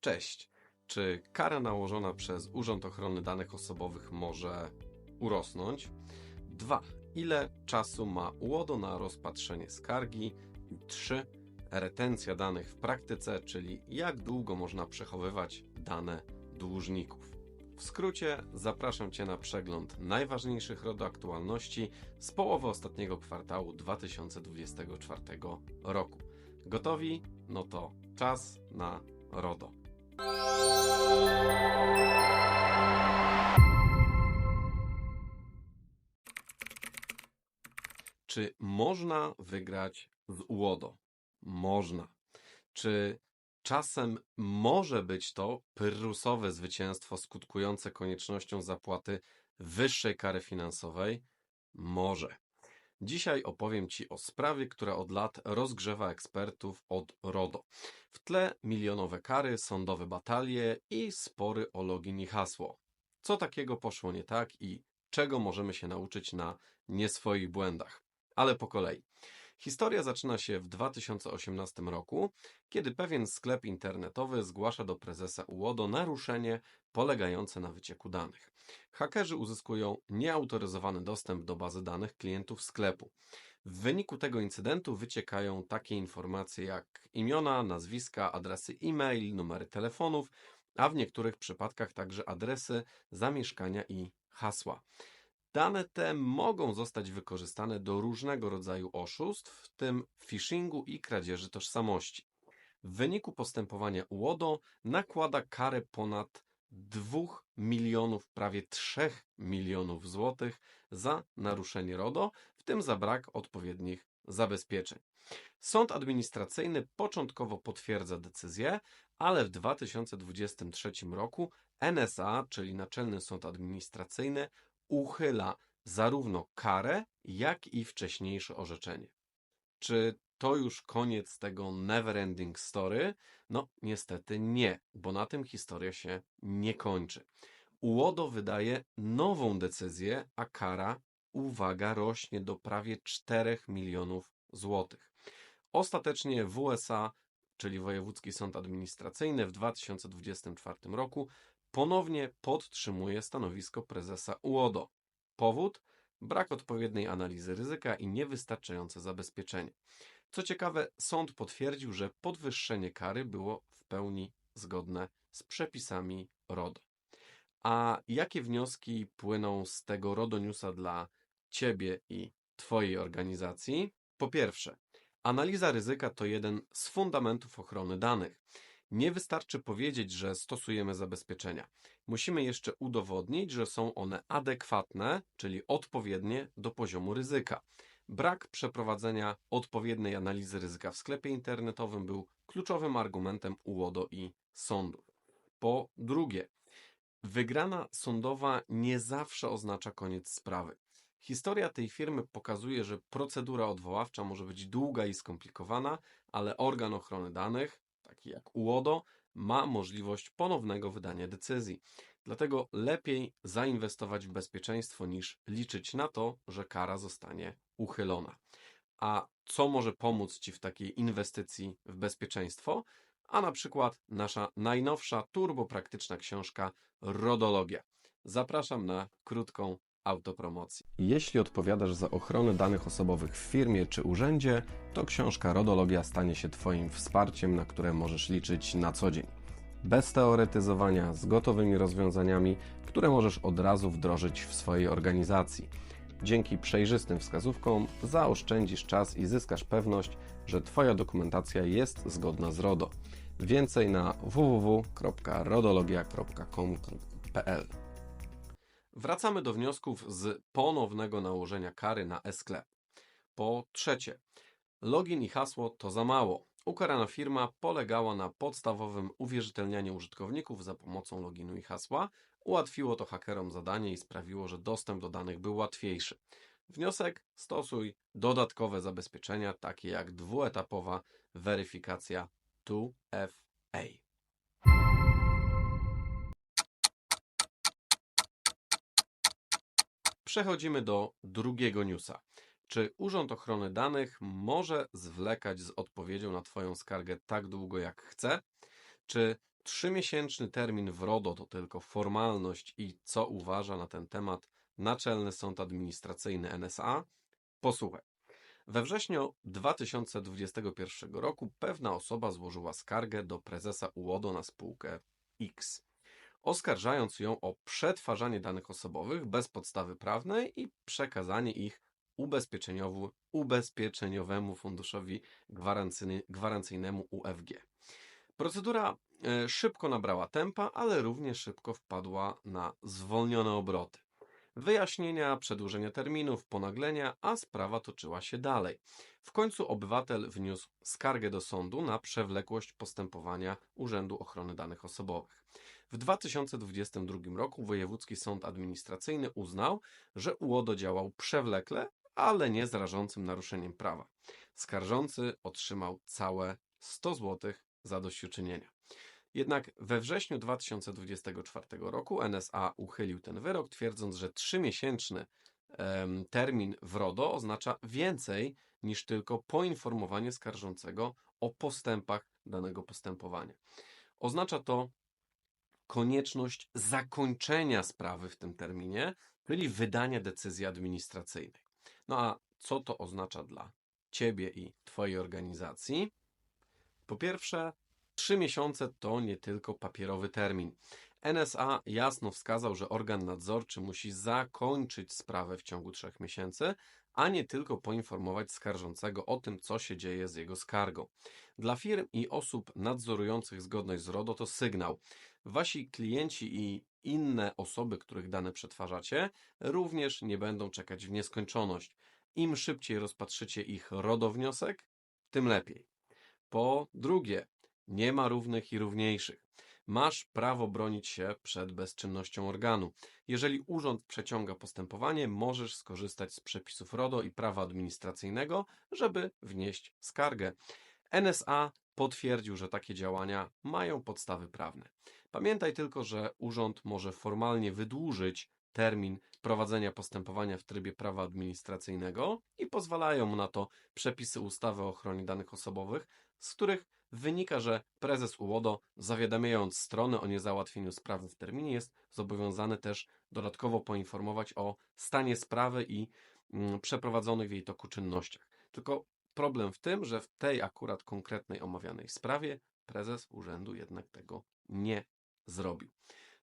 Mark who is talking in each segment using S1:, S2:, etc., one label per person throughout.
S1: Cześć. Czy kara nałożona przez Urząd Ochrony Danych Osobowych może urosnąć? 2. Ile czasu ma UODO na rozpatrzenie skargi? 3. Retencja danych w praktyce, czyli jak długo można przechowywać dane dłużników. W skrócie zapraszam Cię na przegląd najważniejszych RODO aktualności z połowy ostatniego kwartału 2024 roku. Gotowi? No to czas na RODO. Czy można wygrać z UODO? Można. Czy czasem może być to pyrrusowe zwycięstwo skutkujące koniecznością zapłaty wyższej kary finansowej? Może. Dzisiaj opowiem Ci o sprawie, która od lat rozgrzewa ekspertów od RODO. W tle milionowe kary, sądowe batalie i spory o login i hasło. Co takiego poszło nie tak i czego możemy się nauczyć na nie swoich błędach? Ale po kolei. Historia zaczyna się w 2018 roku, kiedy pewien sklep internetowy zgłasza do prezesa UODO naruszenie polegające na wycieku danych. Hakerzy uzyskują nieautoryzowany dostęp do bazy danych klientów sklepu. W wyniku tego incydentu wyciekają takie informacje jak imiona, nazwiska, adresy e-mail, numery telefonów, a w niektórych przypadkach także adresy zamieszkania i hasła. Dane te mogą zostać wykorzystane do różnego rodzaju oszustw, w tym phishingu i kradzieży tożsamości. W wyniku postępowania UODO nakłada karę ponad 2 milionów, prawie 3 milionów złotych za naruszenie RODO, w tym za brak odpowiednich zabezpieczeń. Sąd administracyjny początkowo potwierdza decyzję, ale w 2023 roku NSA, czyli Naczelny Sąd Administracyjny, uchyla zarówno karę, jak i wcześniejsze orzeczenie. Czy to już koniec tego neverending story? No, niestety nie, bo na tym historia się nie kończy. UODO wydaje nową decyzję, a kara, uwaga, rośnie do prawie 4 milionów złotych. Ostatecznie w USA, czyli Wojewódzki Sąd Administracyjny w 2024 roku ponownie podtrzymuje stanowisko prezesa UODO. Powód? Brak odpowiedniej analizy ryzyka i niewystarczające zabezpieczenie. Co ciekawe, sąd potwierdził, że podwyższenie kary było w pełni zgodne z przepisami RODO. A jakie wnioski płyną z tego RODO Newsa dla Ciebie i Twojej organizacji? Po pierwsze, analiza ryzyka to jeden z fundamentów ochrony danych. Nie wystarczy powiedzieć, że stosujemy zabezpieczenia. Musimy jeszcze udowodnić, że są one adekwatne, czyli odpowiednie do poziomu ryzyka. Brak przeprowadzenia odpowiedniej analizy ryzyka w sklepie internetowym był kluczowym argumentem UODO i sądów. Po drugie, wygrana sądowa nie zawsze oznacza koniec sprawy. Historia tej firmy pokazuje, że procedura odwoławcza może być długa i skomplikowana, ale organ ochrony danych, taki jak UODO, ma możliwość ponownego wydania decyzji. Dlatego lepiej zainwestować w bezpieczeństwo niż liczyć na to, że kara zostanie uchylona. A co może pomóc Ci w takiej inwestycji w bezpieczeństwo? A na przykład nasza najnowsza turbopraktyczna książka Rodologia. Zapraszam na krótką autopromocję. Jeśli odpowiadasz za ochronę danych osobowych w firmie czy urzędzie, to książka Rodologia stanie się Twoim wsparciem, na które możesz liczyć na co dzień. Bez teoretyzowania, z gotowymi rozwiązaniami, które możesz od razu wdrożyć w swojej organizacji. Dzięki przejrzystym wskazówkom zaoszczędzisz czas i zyskasz pewność, że Twoja dokumentacja jest zgodna z RODO. Więcej na www.rodologia.com.pl Wracamy do wniosków z ponownego nałożenia kary na e-sklep. Po trzecie, login i hasło to za mało. Ukarana firma polegała na podstawowym uwierzytelnianiu użytkowników za pomocą loginu i hasła. Ułatwiło to hakerom zadanie i sprawiło, że dostęp do danych był łatwiejszy. Wniosek: stosuj dodatkowe zabezpieczenia, takie jak dwuetapowa weryfikacja 2FA. Przechodzimy do drugiego newsa. Czy Urząd Ochrony Danych może zwlekać z odpowiedzią na Twoją skargę tak długo jak chce? Czy trzymiesięczny termin w RODO to tylko formalność i co uważa na ten temat Naczelny Sąd Administracyjny NSA? Posłuchaj. We wrześniu 2021 roku pewna osoba złożyła skargę do prezesa UODO na spółkę X, oskarżając ją o przetwarzanie danych osobowych bez podstawy prawnej i przekazanie ich ubezpieczeniowemu funduszowi gwarancyjnemu UFG. Procedura e, szybko nabrała tempa, ale równie szybko wpadła na zwolnione obroty. Wyjaśnienia, przedłużenie terminów, ponaglenia, a sprawa toczyła się dalej. W końcu obywatel wniósł skargę do sądu na przewlekłość postępowania Urzędu Ochrony Danych Osobowych. W 2022 roku Wojewódzki Sąd Administracyjny uznał, że UODO działał przewlekle, ale nie z rażącym naruszeniem prawa. Skarżący otrzymał całe 100 zł zadośćuczynienia. Jednak we wrześniu 2024 roku NSA uchylił ten wyrok, twierdząc, że trzymiesięczny termin w RODO oznacza więcej niż tylko poinformowanie skarżącego o postępach danego postępowania. Oznacza to konieczność zakończenia sprawy w tym terminie, czyli wydania decyzji administracyjnej. No a co to oznacza dla Ciebie i Twojej organizacji? Po pierwsze, trzy miesiące to nie tylko papierowy termin. NSA jasno wskazał, że organ nadzorczy musi zakończyć sprawę w ciągu trzech miesięcy, a nie tylko poinformować skarżącego o tym, co się dzieje z jego skargą. Dla firm i osób nadzorujących zgodność z RODO to sygnał. Wasi klienci i inne osoby, których dane przetwarzacie, również nie będą czekać w nieskończoność. Im szybciej rozpatrzycie ich RODO wniosek, tym lepiej. Po drugie, nie ma równych i równiejszych. Masz prawo bronić się przed bezczynnością organu. Jeżeli urząd przeciąga postępowanie, możesz skorzystać z przepisów RODO i prawa administracyjnego, żeby wnieść skargę. NSA potwierdził, że takie działania mają podstawy prawne. Pamiętaj tylko, że urząd może formalnie wydłużyć termin prowadzenia postępowania w trybie prawa administracyjnego i pozwalają mu na to przepisy ustawy o ochronie danych osobowych, z których wynika, że prezes UODO, zawiadamiając strony o niezałatwieniu sprawy w terminie, jest zobowiązany też dodatkowo poinformować o stanie sprawy i mm, przeprowadzonych w jej toku czynnościach. Tylko problem w tym, że w tej akurat konkretnej omawianej sprawie prezes urzędu jednak tego nie zrobił.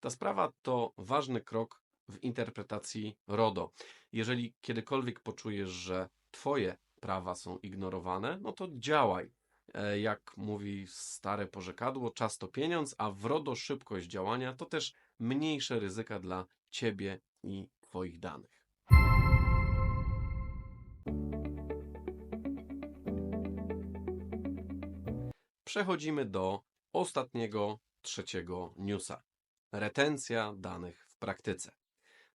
S1: Ta sprawa to ważny krok w interpretacji RODO. Jeżeli kiedykolwiek poczujesz, że Twoje prawa są ignorowane, no to działaj. E, Jak mówi stare porzekadło, czas to pieniądz, a w RODO szybkość działania to też mniejsze ryzyka dla Ciebie i Twoich danych. Przechodzimy do ostatniego, trzeciego newsa. Retencja danych w praktyce.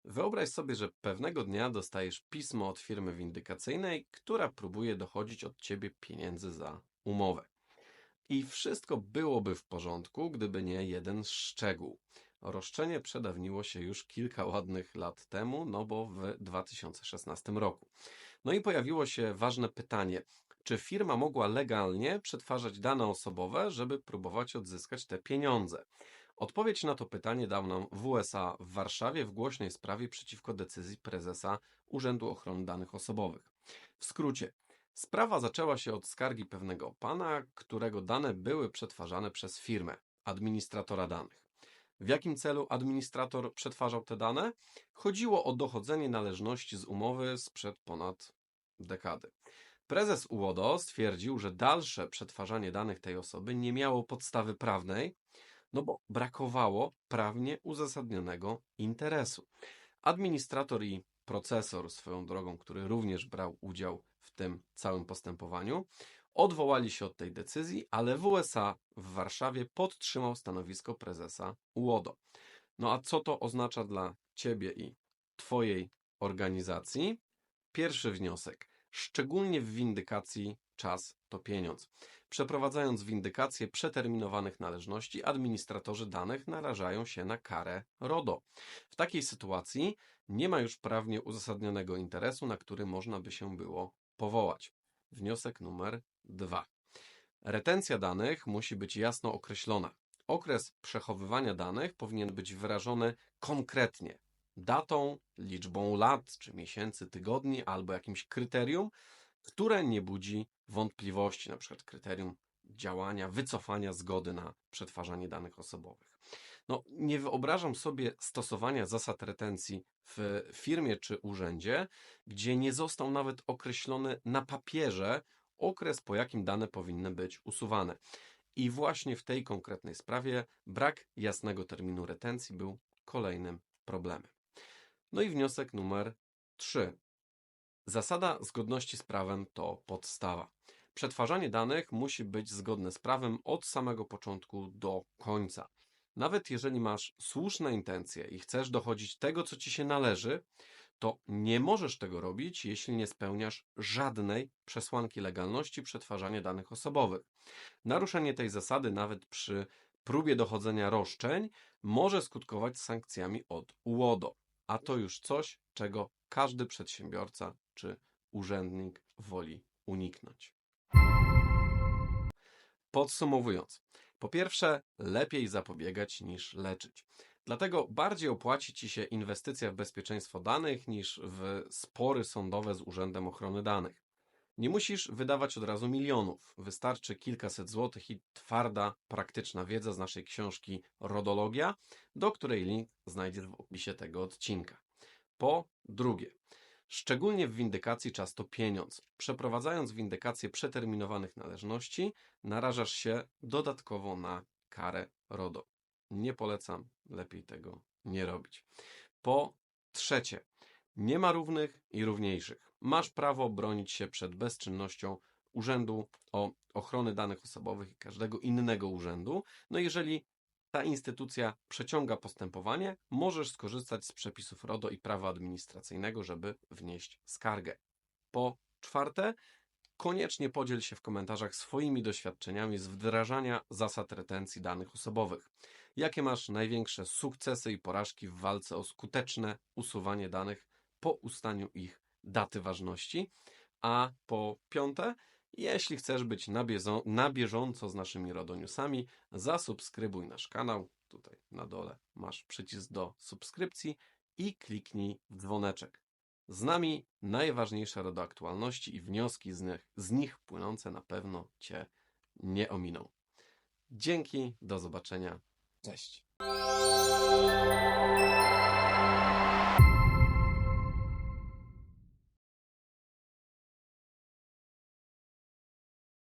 S1: Wyobraź sobie, że pewnego dnia dostajesz pismo od firmy windykacyjnej, która próbuje dochodzić od ciebie pieniędzy za umowę. I wszystko byłoby w porządku, gdyby nie jeden szczegół. Roszczenie przedawniło się już kilka ładnych lat temu, no bo w 2016 roku. No i pojawiło się ważne pytanie, czy firma mogła legalnie przetwarzać dane osobowe, żeby próbować odzyskać te pieniądze? Odpowiedź na to pytanie dał nam WSA w Warszawie w głośnej sprawie przeciwko decyzji prezesa Urzędu Ochrony Danych Osobowych. W skrócie, sprawa zaczęła się od skargi pewnego pana, którego dane były przetwarzane przez firmę, administratora danych. W jakim celu administrator przetwarzał te dane? Chodziło o dochodzenie należności z umowy sprzed ponad dekady. Prezes UODO stwierdził, że dalsze przetwarzanie danych tej osoby nie miało podstawy prawnej, no bo brakowało prawnie uzasadnionego interesu. Administrator i procesor, swoją drogą, który również brał udział w tym całym postępowaniu, odwołali się od tej decyzji, ale WSA w Warszawie podtrzymał stanowisko prezesa UODO. No a co to oznacza dla Ciebie i Twojej organizacji? Pierwszy wniosek. Szczególnie w windykacji czas to pieniądz. Przeprowadzając windykację przeterminowanych należności, administratorzy danych narażają się na karę RODO. W takiej sytuacji nie ma już prawnie uzasadnionego interesu, na który można by się było powołać. Wniosek numer dwa. Retencja danych musi być jasno określona. okres przechowywania danych powinien być wyrażony konkretnie datą, liczbą lat, czy miesięcy, tygodni, albo jakimś kryterium, które nie budzi wątpliwości, na przykład kryterium działania, wycofania zgody na przetwarzanie danych osobowych. No, nie wyobrażam sobie stosowania zasad retencji w firmie czy urzędzie, gdzie nie został nawet określony na papierze okres, po jakim dane powinny być usuwane. I właśnie w tej konkretnej sprawie brak jasnego terminu retencji był kolejnym problemem. No i wniosek numer 3. Zasada zgodności z prawem to podstawa. Przetwarzanie danych musi być zgodne z prawem od samego początku do końca. Nawet jeżeli masz słuszne intencje i chcesz dochodzić tego, co ci się należy, to nie możesz tego robić, jeśli nie spełniasz żadnej przesłanki legalności przetwarzania danych osobowych. Naruszenie tej zasady, nawet przy próbie dochodzenia roszczeń, może skutkować sankcjami od UODO, a to już coś, czego każdy przedsiębiorca czy urzędnik woli uniknąć. Podsumowując, po pierwsze, lepiej zapobiegać niż leczyć. Dlatego bardziej opłaci Ci się inwestycja w bezpieczeństwo danych niż w spory sądowe z Urzędem Ochrony Danych. Nie musisz wydawać od razu milionów. Wystarczy kilkaset złotych i twarda, praktyczna wiedza z naszej książki Rodologia, do której link znajdziesz w opisie tego odcinka. Po drugie, szczególnie w windykacji czas to pieniądz. Przeprowadzając windykację przeterminowanych należności, narażasz się dodatkowo na karę RODO. Nie polecam, lepiej tego nie robić. Po trzecie, nie ma równych i równiejszych. Masz prawo bronić się przed bezczynnością Urzędu o Ochrony Danych Osobowych i każdego innego urzędu. No jeżeli ta instytucja przeciąga postępowanie, możesz skorzystać z przepisów RODO i prawa administracyjnego, żeby wnieść skargę. Po czwarte, koniecznie podziel się w komentarzach swoimi doświadczeniami z wdrażania zasad retencji danych osobowych. Jakie masz największe sukcesy i porażki w walce o skuteczne usuwanie danych po ustaniu ich daty ważności? A po piąte, jeśli chcesz być na, biezo- na bieżąco z naszymi RODO Newsami, zasubskrybuj nasz kanał. Tutaj na dole masz przycisk do subskrypcji i kliknij w dzwoneczek. Z nami najważniejsze RODO aktualności i wnioski z nich, z nich płynące na pewno Cię nie ominą. Dzięki, do zobaczenia. Cześć.